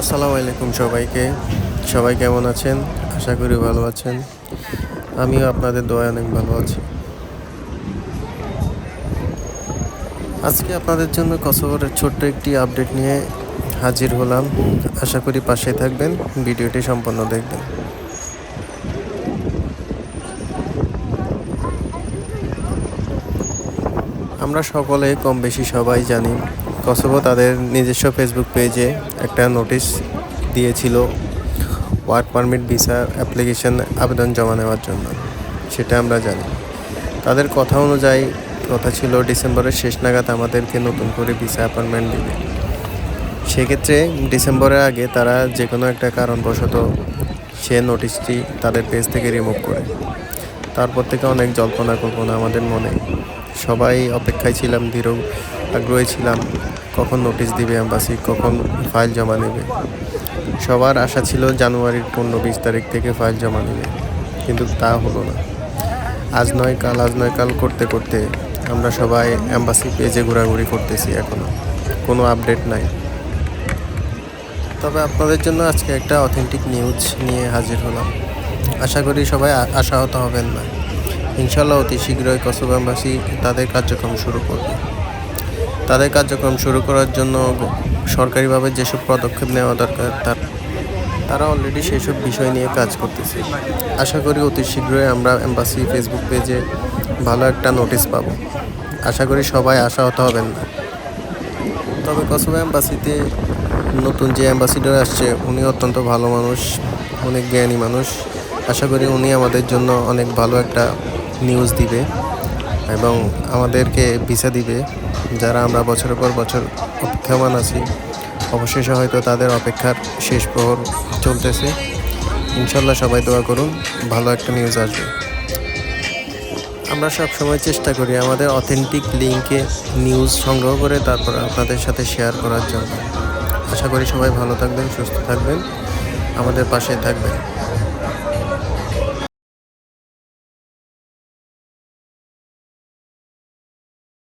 আসসালামু আলাইকুম সবাইকে। সবাই কেমন আছেন? আশা করি ভালো আছেন। আমিও আপনাদের দোয়া অনেক ভালো আছি। আজকে আপনাদের জন্য কসবরের ছোট্ট একটি আপডেট নিয়ে হাজির হলাম। আশা করি পাশে থাকবেন, ভিডিওটি সম্পূর্ণ দেখবেন। আমরা সকলে কম বেশি সবাই জানি কসবো তাদের নিজস্ব ফেসবুক পেজে একটা নোটিশ দিয়েছিল ওয়ার্ক পারমিট ভিসা অ্যাপ্লিকেশন আবেদন জমা নেওয়ার জন্য। সেটা আমরা জানি। তাদের কথা অনুযায়ী, কথা ছিল ডিসেম্বরের শেষ নাগাদ আমাদেরকে নতুন করে ভিসা অ্যাপয়েন্টমেন্ট দিবে। সেক্ষেত্রে ডিসেম্বরের আগে তারা যে কোনো একটা কারণবশত সে নোটিশটি তাদের পেজ থেকে রিমুভ করে। তারপর থেকে অনেক জল্পনা কল্পনা আমাদের মনে। সবাই অপেক্ষায় ছিলাম দৃঢ় আগ্রহী ছিলাম, কখন নোটিশ দিবে অ্যাম্বাসি কখন ফাইল জমা নেবে। সবার আশা ছিল জানুয়ারির পনেরো বিশ তারিখ থেকে ফাইল জমা নেবে, কিন্তু তা হলো না। আজ নয় কাল, আজ নয় কাল করতে করতে আমরা সবাই অ্যাম্বাসি পেজে ঘোরাঘুরি করতেছি এখনও কোনো আপডেট নাই। তবে আপনাদের জন্য আজকে একটা অথেন্টিক নিউজ নিয়ে হাজির হলাম। আশা করি সবাই আশাহত হবেন না। ইনশাল্লাহ অতি শীঘ্রই কসবা এম্বাসি তাদের কার্যক্রম শুরু করবে। তাদের কার্যক্রম শুরু করার জন্য সরকারিভাবে যেসব পদক্ষেপ নেওয়া দরকার, তার তারা অলরেডি সেসব বিষয় নিয়ে কাজ করতেছে। আশা করি অতি শীঘ্রই আমরা এম্বাসি ফেসবুক পেজে ভালো একটা নোটিশ পাব। আশা করি সবাই আশাহত হবেন না। তবে কসবা এম্বাসিতে নতুন যে অ্যাম্বাসিডর আসছে, উনি অত্যন্ত ভালো মানুষ, অনেক জ্ঞানী মানুষ। আশা করি উনি আমাদের জন্য অনেক ভালো একটা নিউজ দিবে এবং আমাদেরকে ভিসা দিবে। যারা আমরা বছরের পর বছর অপেক্ষামান আছি, অবশেষে হয়তো তাদের অপেক্ষার শেষ প্রহর চলতেছে। ইনশাল্লাহ সবাই দোয়া করুন, ভালো একটা নিউজ আসবে। আমরা সব সময় চেষ্টা করি আমাদের অথেন্টিক লিঙ্কে নিউজ সংগ্রহ করে তারপর আপনাদের সাথে শেয়ার করার জন্য। আশা করি সবাই ভালো থাকবেন, সুস্থ থাকবেন, আমাদের পাশে থাকবেন।